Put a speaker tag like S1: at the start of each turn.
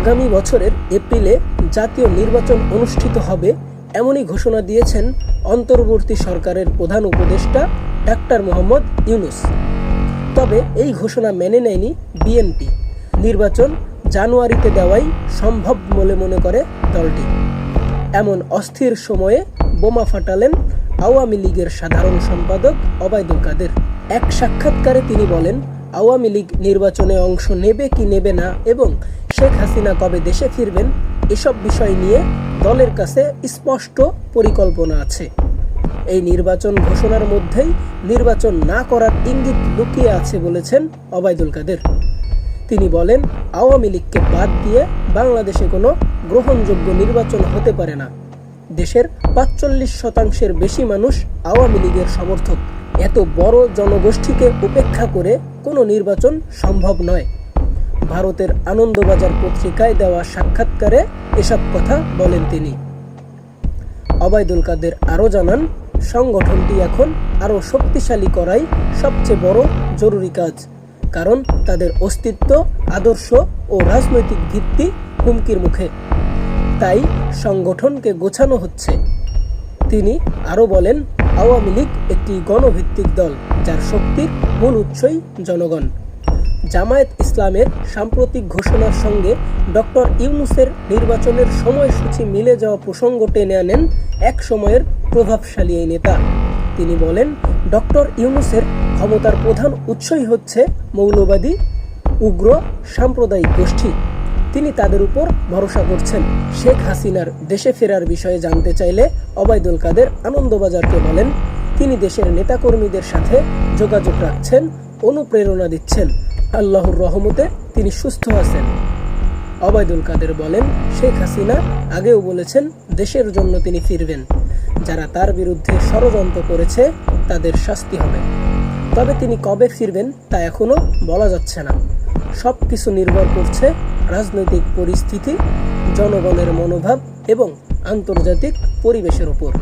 S1: আগামী বছরের এপ্রিলে জাতীয় নির্বাচন অনুষ্ঠিত হবে এমনই ঘোষণা দিয়েছেন অন্তর্বর্তী সরকারের প্রধান উপদেষ্টা ডাক্তার মোহাম্মদ ইউনুস। তবে এই ঘোষণা মেনে নেয়নি বিএনপি। নির্বাচন জানুয়ারিতে দেওয়াই সম্ভব বলে মনে করে দলটি। এমন অস্থির সময়ে বোমা ফাটালেন আওয়ামী লীগের সাধারণ সম্পাদক অবায়দুল কাদের। এক সাক্ষাৎকারে তিনি বলেন আওয়ামী লীগ নির্বাচনে অংশ নেবে কি নেবে না এবং শেখ হাসিনা কবে দেশে ফিরবেন, এসব বিষয় নিয়ে দলের কাছে স্পষ্ট পরিকল্পনা আছে। এই নির্বাচন ঘোষণার মধ্যেই নির্বাচন না করার ইঙ্গিত লুকিয়ে আছে বলেছেন অবায়দুল কাদের। তিনি বলেন, আওয়ামী লীগকে বাদ দিয়ে বাংলাদেশে কোনো গ্রহণযোগ্য নির্বাচন হতে পারে না। দেশের পাঁচচল্লিশ শতাংশের বেশি মানুষ আওয়ামী লীগের সমর্থক। এত বড় জনগোষ্ঠীকে উপেক্ষা করে কোনো নির্বাচন সম্ভব নয়। ভারতের আনন্দবাজার পত্রিকায় দেওয়া সাক্ষাৎকারে এসব কথা বলেন তিনি। অবায়দুল কাদের আরও জানান, সংগঠনটি এখন আরও শক্তিশালী করাই সবচেয়ে বড় জরুরি কাজ, কারণ তাদের অস্তিত্ব, আদর্শ ও রাজনৈতিক ভিত্তি হুমকির মুখে। তাই সংগঠনকে গোছানো হচ্ছে। তিনি আরও বলেন, আওয়ামী লীগ একটি গণভিত্তিক দল, যার শক্তির মূল উৎসই জনগণ। জামায়াত ইসলামের সাম্প্রতিক ঘোষণার সঙ্গে ডক্টর ইউনুসের নির্বাচনের সময়সূচি মিলে যাওয়া প্রসঙ্গ টেনে আনেন এক সময়ের প্রভাবশালী এই নেতা। তিনি বলেন, ডক্টর ইউনুসের ক্ষমতার প্রধান উৎসই হচ্ছে মৌলবাদী, উগ্র, সাম্প্রদায়িক গোষ্ঠী। তিনি তাদের উপর ভরসা করছেন। শেখ হাসিনার দেশে ফেরার বিষয়ে জানতে চাইলে অবায়দুল কাদের আনন্দবাজারকে বলেন, তিনি দেশের নেতাকর্মীদের সাথে যোগাযোগ রাখছেন, অনুপ্রেরণা দিচ্ছেন। আল্লাহর রহমতে তিনি সুস্থ আছেন। অবায়দুল কাদের বলেন, শেখ হাসিনা আগেও বলেছেন, দেশের জন্য তিনি ফিরবেন। যারা তার বিরুদ্ধে ষড়যন্ত্র করেছে, তাদের শাস্তি হবে। তবে তিনি কবে ফিরবেন তা এখনও বলা যাচ্ছে না। সব কিছু নির্ভর করছে রাজনৈতিক পরিস্থিতি জনগণের মনোভাব এবং আন্তর্জাতিক পরিবেশের উপর।